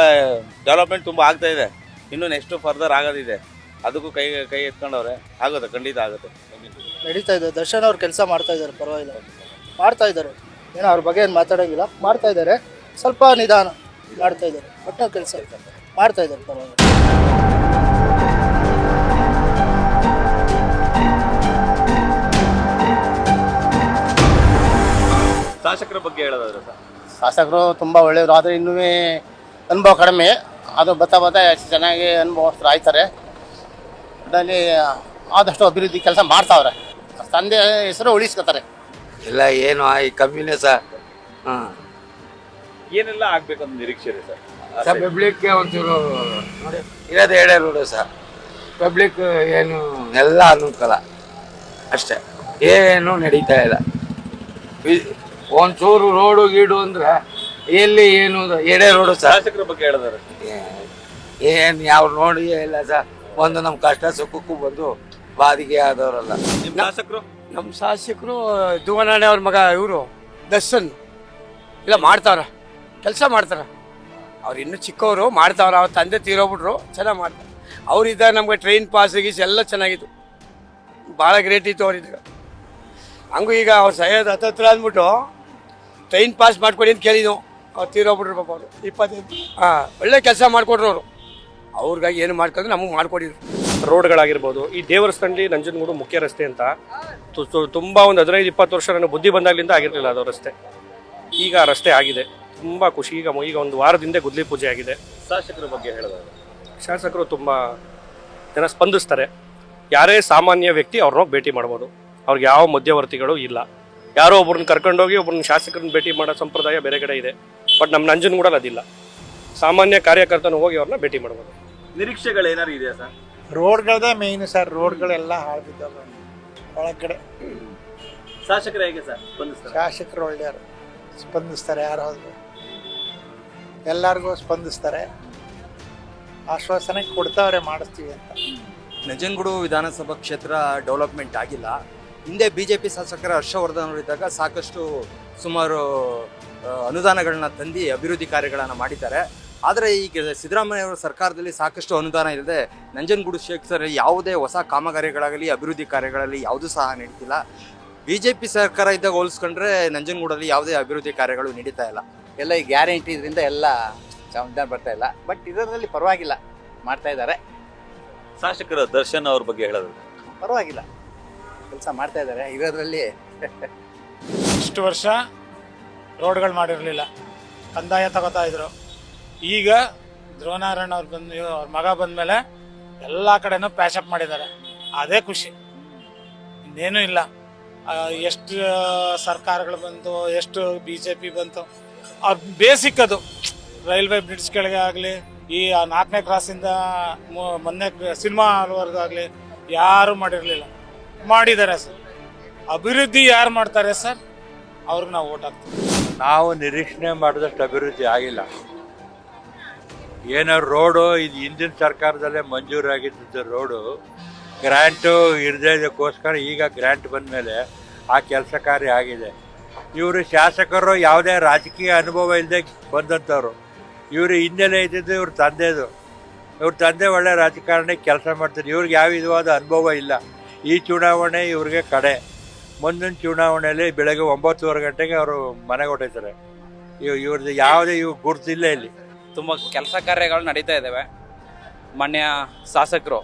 ಡೆವಲಪ್ಮೆಂಟ್ ತುಂಬ ಆಗ್ತಾ ಇದೆ. ಇನ್ನೂ ನೆಕ್ಸ್ಟ್ ಫರ್ದರ್ ಆಗೋದಿದೆ. ಅದಕ್ಕೂ ಕೈ ಕೈ ಎತ್ಕೊಂಡವ್ರೆ. ಆಗುತ್ತೆ ಖಂಡಿತ ಆಗುತ್ತೆ. ನಡೀತಾ ಇದೆ. ದರ್ಶನ್ ಅವ್ರು ಕೆಲಸ ಮಾಡ್ತಾ ಇದ್ದಾರೆ ಪರವಾಗಿಲ್ಲ. ಮಾಡ್ತಾ ಇದ್ದಾರೆ. ಏನೋ ಅವ್ರ ಬಗ್ಗೆ ಏನು ಮಾತಾಡೋಂಗಿಲ್ಲ. ಮಾಡ್ತಾ ಇದ್ದಾರೆ. ಸ್ವಲ್ಪ ನಿಧಾನ ಮಾಡ್ತಾ ಇದ್ದಾರೆ. ಒಟ್ಟು ಕೆಲಸ ಮಾಡ್ತಾ ಇದ್ದಾರೆ ಪರವಾಗಿಲ್ಲ. ಶಾಸಕರ ಬಗ್ಗೆ ಹೇಳೋದಾದ್ರೆ ಸರ್? ಶಾಸಕರು ತುಂಬ ಒಳ್ಳೆಯವರು ಆದರೆ ಇನ್ನೂ ಅನುಭವ ಕಡಿಮೆ. ಅದು ಬರ್ತಾ ಬರ್ತಾ ಚೆನ್ನಾಗಿ ಅನುಭವಸ್ಥರು ಆಯ್ತಾರೆ. ಅದರಲ್ಲಿ ಆದಷ್ಟು ಅಭಿವೃದ್ಧಿ ಕೆಲಸ ಮಾಡ್ತಾವ್ರೆ. ತಂದೆ ಹೆಸರು ಉಳಿಸ್ಕೊತಾರೆ. ಇಲ್ಲ ಏನು ಈ ಕಮ್ಮಿನೇ ಸರ್ ಹಾಂ. ಏನೆಲ್ಲ ಆಗ್ಬೇಕು ಅಂತ ನಿರೀಕ್ಷೆ ಇದೆ ಸರ್? ಸರ್ ಪಬ್ಲಿಕ್ಗೆ ಒಂಚೂರು ನೋಡಿ ಇರೋದು ಹೇಳೇ ರೋಡು ಸರ್ ಪಬ್ಲಿಕ್ ಏನು ಎಲ್ಲ ಅನುಕೂಲ. ಅಷ್ಟೇ. ಏನು ನಡೀತಾ ಇಲ್ಲ. ಇ- ಒಂಚೂರು ರೋಡು ಗೀಡು ಅಂದ್ರೆ ಎಲ್ಲಿ ಏನು ಎಡೆ ರೋಡು ಸರ್ ಶಾಸಕರ ಬಗ್ಗೆ ಹೇಳಿದಾರೆ ಏನು ಯಾವ ನೋಡಿ ಇಲ್ಲ ಸರ್ ಒಂದು ನಮ್ಮ ಕಷ್ಟ ಸುಖಕ್ಕೂ ಬಂದು ಬಾದಿಗೆ ಆದವರಲ್ಲ. ಶಾಸಕರು? ನಮ್ಮ ಶಾಸಕರು ದುವನಾಣೆ ಅವ್ರ ಮಗ ಇವರು ದರ್ಶನ್. ಇಲ್ಲ ಮಾಡ್ತಾರ. ಕೆಲಸ ಮಾಡ್ತಾರ. ಅವ್ರು ಇನ್ನೂ ಚಿಕ್ಕವರು ಮಾಡ್ತಾವ್ರ. ಅವ್ರ ತಂದೆ ತೀರೋಗ್ಬಿಟ್ರು ಚೆನ್ನಾಗಿ ಮಾಡ್ತಾರೆ. ಅವ್ರಿದ್ದ ನಮಗೆ ಟ್ರೈನ್ ಪಾಸ್ ಗೀಸ್ ಎಲ್ಲ ಚೆನ್ನಾಗಿತ್ತು. ಭಾಳ ಗ್ರೇಟ್ ಇತ್ತು ಅವ್ರಿದ್ದಾಗ ಹಂಗೂ ಈಗ ಅವ್ರು ಸಹ್ಯದ ಹತ್ತತ್ರ ಅಂದ್ಬಿಟ್ಟು ಟ್ರೈನ್ ಪಾಸ್ ಮಾಡ್ಕೊಡಿ ಅಂತ ಕೇಳಿದ್ವು ಅವ್ರು ತೀರೋಗ್ಬಿಟ್ರು ಪಾಪ ಅವರು. ಇಪ್ಪತ್ತೈದು ಹಾಂ ಒಳ್ಳೆ ಕೆಲಸ ಮಾಡಿಕೊಟ್ರು ಅವರು. ಅವ್ರಿಗಾಗಿ ಏನು ಮಾಡ್ಕೊಂಡ್ರೆ ನಮಗೆ ಮಾಡಿಕೊಡಿದ್ರು. ರೋಡ್ಗಳಾಗಿರ್ಬೋದು ಈ ದೇವರಸ್ಥಾನಲ್ಲಿ ನಂಜನಗೂಡು ಮುಖ್ಯ ರಸ್ತೆ ಅಂತ ತು- ತು- ತುಂಬ ಒಂದು ಹದಿನೈದು ಇಪ್ಪತ್ತು ವರ್ಷ ನಾನು ಬುದ್ಧಿ ಬಂದಾಗಲಿಂದ ಆಗಿರಲಿಲ್ಲ ಅದು ರಸ್ತೆ. ಈಗ ಆ ರಸ್ತೆ ಆಗಿದೆ. ತುಂಬ ಖುಷಿ. ಈಗ ಈಗ ಒಂದು ವಾರದಿಂದ ಗುದ್ಲಿ ಪೂಜೆ ಆಗಿದೆ. ಶಾಸಕರ ಬಗ್ಗೆ ಹೇಳಿದಾಗ ಶಾಸಕರು ತುಂಬ ಜನ ಸ್ಪಂದಿಸ್ತಾರೆ. ಯಾರೇ ಸಾಮಾನ್ಯ ವ್ಯಕ್ತಿ ಅವ್ರನ್ನ ಭೇಟಿ ಮಾಡ್ಬೋದು. ಅವ್ರಿಗೆ ಯಾವ ಮಧ್ಯವರ್ತಿಗಳು ಇಲ್ಲ. ಯಾರೋ ಒಬ್ರನ್ನ ಕರ್ಕೊಂಡೋಗಿ ಒಬ್ರನ್ನ ಶಾಸಕರನ್ನ ಭೇಟಿ ಮಾಡೋ ಸಂಪ್ರದಾಯ ಬೇರೆ ಕಡೆ ಇದೆ. ಬಟ್ ನಮ್ಮ ನಂಜನಗೂಡಲ್ಲಿ ಅದಿಲ್ಲ. ಸಾಮಾನ್ಯ ಕಾರ್ಯಕರ್ತನ ಹೋಗಿ ಅವ್ರನ್ನ ಭೇಟಿ ಮಾಡ್ಬೋದು. ನಿರೀಕ್ಷೆಗಳು ಏನಾರು ಇದೆಯಾ ಸರ್? ರೋಡ್ಗಳದೇ ಮೇಯ್ನು ಸರ್ ರೋಡ್ಗಳೆಲ್ಲ ಹಾಳ್ಬಿದ್ದಾವೆ ಒಳಗಡೆ. ಶಾಸಕರು ಹೇಗೆ ಸರ್ ಸ್ಪಂದಿಸ್ತಾರೆ? ಶಾಸಕರು ಒಳ್ಳೆಯವರು. ಸ್ಪಂದಿಸ್ತಾರೆ ಯಾರಾದರೂ ಎಲ್ಲರಿಗೂ ಸ್ಪಂದಿಸ್ತಾರೆ. ಆಶ್ವಾಸನೆ ಕೊಡ್ತಾವ್ರೆ ಮಾಡಿಸ್ತೀವಿ ಅಂತ. ನಂಜನಗೂಡು ವಿಧಾನಸಭಾ ಕ್ಷೇತ್ರ ಡೆವಲಪ್ಮೆಂಟ್ ಆಗಿಲ್ಲ. ಹಿಂದೆ ಬಿ ಜೆ ಪಿ ಶಾಸಕರ ಹರ್ಷವರ್ಧನ್ ಅವರಿದ್ದಾಗ ಸಾಕಷ್ಟು ಸುಮಾರು ಅನುದಾನಗಳನ್ನ ತಂದು ಅಭಿವೃದ್ಧಿ ಕಾರ್ಯಗಳನ್ನು ಮಾಡಿದ್ದಾರೆ. ಆದರೆ ಈಗ ಸಿದ್ದರಾಮಯ್ಯ ಅವರ ಸರ್ಕಾರದಲ್ಲಿ ಸಾಕಷ್ಟು ಅನುದಾನ ಇಲ್ಲದೆ ನಂಜನಗೂಡು ಕ್ಷೇತ್ರ ಯಾವುದೇ ಹೊಸ ಕಾಮಗಾರಿಗಳಾಗಲಿ ಅಭಿವೃದ್ಧಿ ಕಾರ್ಯಗಳಲ್ಲಿ ಯಾವುದೂ ಸಹ ನಡೀತಿಲ್ಲ. ಬಿ ಜೆ ಪಿ ಸರ್ಕಾರ ಇದ್ದಾಗ ಹೋಲಿಸ್ಕೊಂಡ್ರೆ ನಂಜನಗೂಡಲ್ಲಿ ಯಾವುದೇ ಅಭಿವೃದ್ಧಿ ಕಾರ್ಯಗಳು ನಡೀತಾ ಇಲ್ಲ. ಎಲ್ಲ ಈ ಗ್ಯಾರಂಟಿ ಇದರಿಂದ ಎಲ್ಲ ಸಂವಿಧಾನ ಬರ್ತಾ ಇಲ್ಲ. ಬಟ್ ಇದರಲ್ಲಿ ಪರವಾಗಿಲ್ಲ ಮಾಡ್ತಾ ಇದ್ದಾರೆ. ಶಾಸಕರ ದರ್ಶನ್ ಅವ್ರ ಬಗ್ಗೆ ಹೇಳೋದು. ಪರವಾಗಿಲ್ಲ. ಕೆಲಸ ಮಾಡ್ತಾ ಇದ್ದಾರೆ. ಇದರಲ್ಲಿ ಇಷ್ಟು ವರ್ಷ ರೋಡ್ಗಳು ಮಾಡಿರಲಿಲ್ಲ. ಕಂದಾಯ ತಗೋತಾ ಇದ್ರು. ಈಗ ಧ್ರುವನಾರಾಯಣ ಅವ್ರು ಬಂದು ಅವ್ರ ಮಗ ಬಂದಮೇಲೆ ಎಲ್ಲ ಕಡೆನೂ ಅಪ್ ಮಾಡಿದ್ದಾರೆ. ಅದೇ ಖುಷಿ. ಇನ್ನೇನು ಇಲ್ಲ. ಎಷ್ಟು ಸರ್ಕಾರಗಳು ಬಂತು, ಎಷ್ಟು ಬಿ ಜೆ ಪಿ ಬಂತು ಅವ್ರ ಬೇಸಿಕ್ ಅದು. ರೈಲ್ವೆ ಬ್ರಿಡ್ಜ್ ಕೆಳಗೆ ಆಗಲಿ, ಈ ನಾಲ್ಕನೇ ಕ್ರಾಸಿಂದ ಮೊನ್ನೆ ಸಿನಿಮಾ ಹಾಲ್ವರೆಗೂ ಆಗಲಿ, ಯಾರು ಮಾಡಿರಲಿಲ್ಲ. ಮಾಡಿದ್ದಾರೆ ಸರ್. ಅಭಿವೃದ್ಧಿ ಯಾರು ಮಾಡ್ತಾರೆ ಸರ್? ಅವ್ರಿಗೆ ನಾವು ಓಟ್ ಹಾಕ್ತೀವಿ. ನಾವು ನಿರೀಕ್ಷಣೆ ಮಾಡಿದಷ್ಟು ಅಭಿವೃದ್ಧಿ ಆಗಿಲ್ಲ. ಏನೋ ರೋಡು, ಇದು ಹಿಂದಿನ ಸರ್ಕಾರದಲ್ಲೇ ಮಂಜೂರಾಗಿದ್ದ ರೋಡು. ಗ್ರ್ಯಾಂಟು ಇರದೇದಕ್ಕೋಸ್ಕರ ಈಗ ಗ್ರ್ಯಾಂಟ್ ಬಂದಮೇಲೆ ಆ ಕೆಲಸ ಕಾರ್ಯ ಆಗಿದೆ. ಇವರು ಶಾಸಕರು ಯಾವುದೇ ರಾಜಕೀಯ ಅನುಭವ ಇಲ್ಲದೆ ಬಂದಂಥವ್ರು ಇವರು ಹಿನ್ನೆಲೆ ಇದ್ದಿದ್ದು ಇವ್ರ ತಂದೆದು. ಇವ್ರ ತಂದೆ ಒಳ್ಳೆ ರಾಜಕಾರಣಿ, ಕೆಲಸ ಮಾಡ್ತಾರೆ ಇವ್ರಿಗೆ ಯಾವ ವಿಧವಾದ ಅನುಭವ ಇಲ್ಲ. ಈ ಚುನಾವಣೆ ಇವ್ರಿಗೆ ಕಡೆ. ಮುಂದಿನ ಚುನಾವಣೆಯಲ್ಲಿ ಬೆಳಗ್ಗೆ ಒಂಬತ್ತುವರೆ ಗಂಟೆಗೆ ಅವರು ಮನೆಗೆ ಹೊಟ್ಟೈತಾರೆ ಇವ್ ಇವ್ರದ್ದು ಯಾವುದೇ ಇವ್ರು ಗುರುತಿಲ್ಲ ಇಲ್ಲಿ. ತುಂಬ ಕೆಲಸ ಕಾರ್ಯಗಳು ನಡೀತಾ ಇದ್ದಾವೆ. ಮಾನ್ಯ ಶಾಸಕರು,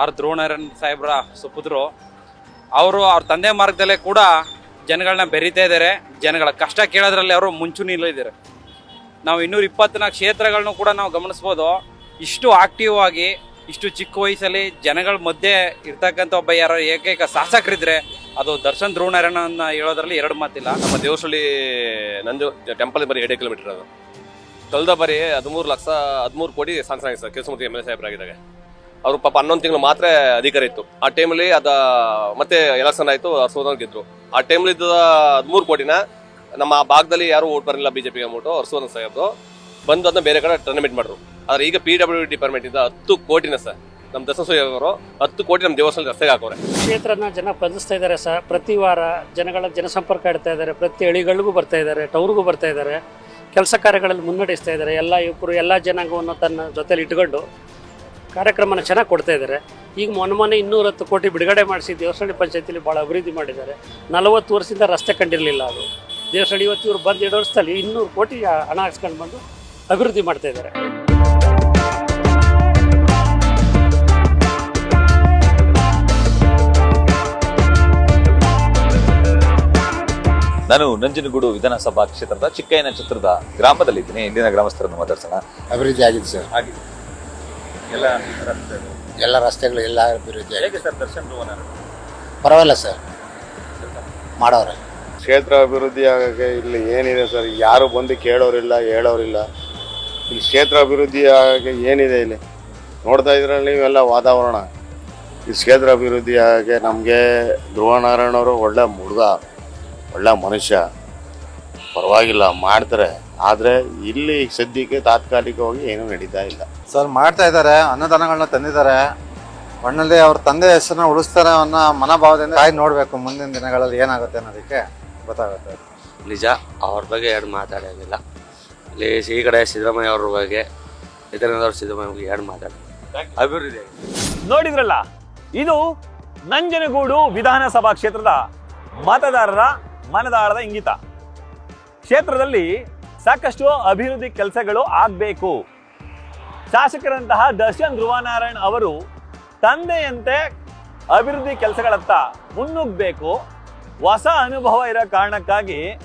ಆರ್. ಧ್ರುವನಾರಾಯಣ್ ಸಾಹೇಬ್ರ ಸುಪುತ್ರರು ಅವರು ಅವ್ರ ತಂದೆ ಮಾರ್ಗದಲ್ಲೇ ಕೂಡ ಜನಗಳನ್ನ ಬೆರೀತಾ ಇದ್ದಾರೆ. ಜನಗಳ ಕಷ್ಟ ಕೇಳೋದ್ರಲ್ಲಿ ಅವರು ಮುಂಚೂಣಿಲಿದ್ದಾರೆ ನಾವು ಇನ್ನೂರ ಇಪ್ಪತ್ನಾಲ್ಕು ಕ್ಷೇತ್ರಗಳನ್ನು ಕೂಡ ನಾವು ಗಮನಿಸ್ಬೋದು. ಇಷ್ಟು ಆಕ್ಟಿವ್ ಆಗಿ, ಇಷ್ಟು ಚಿಕ್ಕ ವಯಸ್ಸಲ್ಲಿ ಜನಗಳ ಮಧ್ಯೆ ಇರ್ತಕ್ಕಂಥ ಒಬ್ಬ ಯಾರೋ ಏಕೈಕ ಶಾಸಕರಿದ್ರೆ ಅದು ದರ್ಶನ್ ಧ್ರುವನಾರಾಯಣ ಹೇಳೋದ್ರಲ್ಲಿ ಎರಡು ಮಾತಿಲ್ಲ. ನಮ್ಮ ದೇವಸ್ಥಳಿ ನಂದು ಟೆಂಪಲ್ ಬರೀ ಎರಡೇ ಕಿಲೋಮೀಟರ್ ಅದು. ಕಳೆದ ಬಾರಿ ಹದಿಮೂರು ಲಕ್ಷ, ಹದಿಮೂರು ಕೋಟಿ ಸಾಂಕ್ಷನ್ ಆಗಿದೆ sir Kesamurthy M L A ಸಾಹೇಬರಾಗಿದ್ದಾಗ. ಅವರು ಪಾಪ ಹನ್ನೊಂದು ತಿಂಗಳು ಮಾತ್ರ ಅಧಿಕಾರ ಇತ್ತು. ಆ ಟೈಮಲ್ಲಿ ಅದ, ಮತ್ತೆ ಎಲೆಕ್ಷನ್ ಆಯಿತು ಹರ್ಷವರ್ಧನ್ ಗೆದ್ರು. ಆ ಟೈಮಲ್ಲಿ ಇದ್ದ ಹದಿಮೂರು ಕೋಟಿನ ನಮ್ಮ ಆ ಭಾಗದಲ್ಲಿ ಯಾರು ಓಟ್ ಬರಲಿಲ್ಲ ಬಿಜೆಪಿಗೆ ಅಂದ್ಬಿಟ್ಟು ಹರ್ಷವರ್ಧನ್ ಸಾಹೇಬ್ರು ಬಂದು ಅದನ್ನ ಬೇರೆ ಕಡೆ ಟರ್ನಮೆಂಟ್ ಮಾಡಿದ್ರು ಆದ್ರೆ ಈಗ ಪಿ ಡಬ್ಲ್ಯೂ ಡಿಪಾರ್ಟ್ಮೆಂಟ್ ಇಂದ ಹತ್ತು ಕೋಟಿನ ಸರ್ ನಮ್ಮ ದಸರಾ ಅವರು ಹತ್ತು ಕೋಟಿ ನಮ್ಮ ದೇವಸ್ಥಾನ ರಸ್ತೆಗೆ ಹಾಕೋರೆ. ಕ್ಷೇತ್ರನ ಜನ ಪ್ರತಿಸ್ತಾ ಇದ್ದಾರೆ ಸರ್. ಪ್ರತಿ ವಾರ ಜನಗಳ ಜನಸಂಪರ್ಕ ಇಡ್ತಾ ಇದ್ದಾರೆ ಪ್ರತಿ ಹಳ್ಳಿಗಳಿಗೂ ಬರ್ತಾ ಇದ್ದಾರೆ ಟೌರ್ಗೂ ಬರ್ತಾ ಇದ್ದಾರೆ ಕೆಲಸ ಕಾರ್ಯಗಳಲ್ಲಿ ಮುನ್ನಡೆಸ್ತಾ ಇದ್ದಾರೆ. ಎಲ್ಲ ಯುವಕರು, ಎಲ್ಲ ಜನಾಂಗವನ್ನು ತನ್ನ ಜೊತೆಯಲ್ಲಿ ಇಟ್ಕೊಂಡು ಕಾರ್ಯಕ್ರಮನ ಚೆನ್ನಾಗಿ ಕೊಡ್ತಾ ಇದ್ದಾರೆ. ಈಗ ಮೊನ್ನೆ ಮೊನ್ನೆ ಇನ್ನೂರ ಹತ್ತು ಕೋಟಿ ಬಿಡುಗಡೆ ಮಾಡಿಸಿ ದೇವಸ್ಥಾನಿ ಪಂಚಾಯತಿಲಿ ಭಾಳ ಅಭಿವೃದ್ಧಿ ಮಾಡಿದ್ದಾರೆ. ನಲವತ್ತು ವರ್ಷದಿಂದ ರಸ್ತೆ ಕಂಡಿರಲಿಲ್ಲ ಅದು. ದೇವಸ್ಥಾನ ಇವತ್ತು ಇವರು ಬಂದು ಎರಡು ವರ್ಷದಲ್ಲಿ ಇನ್ನೂರು ಕೋಟಿ ಹಣ ಹಾಕ್ಸ್ಕೊಂಡು ಬಂದು ಅಭಿವೃದ್ಧಿ ಮಾಡ್ತಾ ಇದ್ದಾರೆ. ನಾನು ನಂಜನಗೂಡು ವಿಧಾನಸಭಾ ಕ್ಷೇತ್ರದ ಚಿಕ್ಕಯ್ಯನ ಚಿತ್ರದ ಗ್ರಾಮದಲ್ಲಿದ್ದೀನಿ. ಇಲ್ಲಿನ ಗ್ರಾಮಸ್ಥರನ್ನು ಮಾತಾಡ್ಸೋಣ. ಅಭಿವೃದ್ಧಿ ಆಗಿದೆ ಸರ್. ಆಗಿದೆ. ಎಲ್ಲ ರಸ್ತೆ ಎಲ್ಲ ರಸ್ತೆಗಳು ಎಲ್ಲ ಅಭಿವೃದ್ಧಿ ಆಗಿದೆ. ಹೇಗೆ ಸರ್ ದರ್ಶನ್ ಪರವಾಗಿಲ್ಲ ಸರ್. ಮಾಡೋರ. ಕ್ಷೇತ್ರ ಅಭಿವೃದ್ಧಿ ಆಗಕ್ಕೆ ಇಲ್ಲಿ ಏನಿದೆ ಸರ್? ಯಾರು ಬಂದು ಕೇಳೋರಿಲ್ಲ ಹೇಳೋರಿಲ್ಲ. ಇಲ್ಲಿ ಕ್ಷೇತ್ರ ಅಭಿವೃದ್ಧಿ ಆಗಕ್ಕೆ ಏನಿದೆ ಇಲ್ಲಿ? ನೋಡ್ತಾ ಇದ್ರಲ್ಲಿ ನೀವೆಲ್ಲ ವಾತಾವರಣ? ಈ ಕ್ಷೇತ್ರ ಅಭಿವೃದ್ಧಿ ಆಗಕ್ಕೆ ನಮಗೆ ಧ್ರುವನಾರಾಯಣವರು ಒಳ್ಳೆ ಹುಡುಗ ಒಳ್ಳೆ ಮನುಷ್ಯ. ಪರವಾಗಿಲ್ಲ ಮಾಡ್ತಾರೆ. ಆದರೆ ಇಲ್ಲಿ ಸದ್ಯಕ್ಕೆ ತಾತ್ಕಾಲಿಕವಾಗಿ ಏನೂ ನಡೀತಾ ಇಲ್ಲ. ಸರ್ ಮಾಡ್ತಾ ಇದ್ದಾರೆ ಅನ್ನದಾನಗಳನ್ನ ತಂದಿದ್ದಾರೆ. ಮಣ್ಣಲ್ಲಿ ಅವ್ರ ತಂದೆ ಹೆಸರನ್ನ ಉಳಿಸ್ತಾರೆ ಅನ್ನೋ ಮನೋಭಾವದಿಂದ ಕಾಯಿ ನೋಡಬೇಕು ಮುಂದಿನ ದಿನಗಳಲ್ಲಿ ಏನಾಗುತ್ತೆ ಅನ್ನೋದಕ್ಕೆ ಗೊತ್ತಾಗುತ್ತೆ. ನಿಜ ಅವ್ರ ಬಗ್ಗೆ ಎರಡು ಮಾತಾಡೋದಿಲ್ಲ. ಇಲ್ಲಿ ಈ ಕಡೆ ಸಿದ್ದರಾಮಯ್ಯ ಅವ್ರ ಬಗ್ಗೆ ಇದರಿಂದ ಸಿದ್ದರಾಮಯ್ಯ ಬಗ್ಗೆ ಎರಡು ಮಾತಾಡಿ ಅಭಿವೃದ್ಧಿ ನೋಡಿದ್ರಲ್ಲ ಇದು ನಂಜನಗೂಡು ವಿಧಾನಸಭಾ ಕ್ಷೇತ್ರದ ಮತದಾರರ ಮನದಾಳದ ಇಂಗಿತ. ಕ್ಷೇತ್ರದಲ್ಲಿ ಸಾಕಷ್ಟು ಅಭಿವೃದ್ಧಿ ಕೆಲಸಗಳು ಆಗಬೇಕು. ಶಾಸಕರಂತಹ ದರ್ಶನ್ ಧ್ರುವನಾರಾಯಣ್ ಅವರು ತಂದೆಯಂತೆ ಅಭಿವೃದ್ಧಿ ಕೆಲಸಗಳತ್ತ ಮುನ್ನುಗ್ಗಬೇಕು ಹೊಸ ಅನುಭವ ಇರೋ ಕಾರಣಕ್ಕಾಗಿ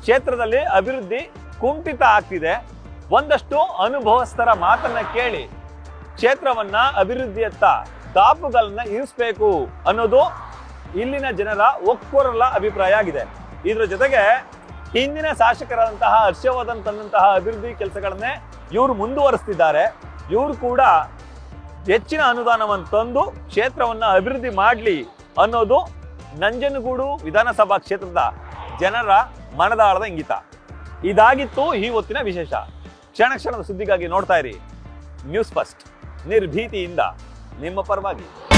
ಕ್ಷೇತ್ರದಲ್ಲಿ ಅಭಿವೃದ್ಧಿ ಕುಂಠಿತ ಆಗ್ತಿದೆ. ಒಂದಷ್ಟು ಅನುಭವಸ್ಥರ ಮಾತನ್ನ ಕೇಳಿ ಕ್ಷೇತ್ರವನ್ನ ಅಭಿವೃದ್ಧಿಯತ್ತ ದಾಪುಗಳನ್ನ ಇರಿಸ್ಬೇಕು ಅನ್ನೋದು ಇಲ್ಲಿನ ಜನರ ಒಕ್ಕೊರಲ ಅಭಿಪ್ರಾಯ ಆಗಿದೆ. ಇದ್ರ ಜೊತೆಗೆ ಹಿಂದಿನ ಶಾಸಕರಾದಂತಹ ಹರ್ಷವರ್ಧನ್ ತಂದಂತಹ ಅಭಿವೃದ್ಧಿ ಕೆಲಸಗಳನ್ನೇ ಇವರು ಮುಂದುವರಿಸ್ತಿದ್ದಾರೆ. ಇವರು ಕೂಡ ಹೆಚ್ಚಿನ ಅನುದಾನವನ್ನು ತಂದು ಕ್ಷೇತ್ರವನ್ನ ಅಭಿವೃದ್ಧಿ ಮಾಡಲಿ ಅನ್ನೋದು ನಂಜನಗೂಡು ವಿಧಾನಸಭಾ ಕ್ಷೇತ್ರದ ಜನರ ಮನದಾಳದ ಇಂಗಿತ. ಇದಾಗಿತ್ತು ಈ ಹೊತ್ತಿನ ವಿಶೇಷ. ಕ್ಷಣ ಕ್ಷಣದ ಸುದ್ದಿಗಾಗಿ ನೋಡ್ತಾ ಇರಿ. News First. ನಿರ್ಭೀತಿಯಿಂದ ನಿಮ್ಮ ಪರವಾಗಿ.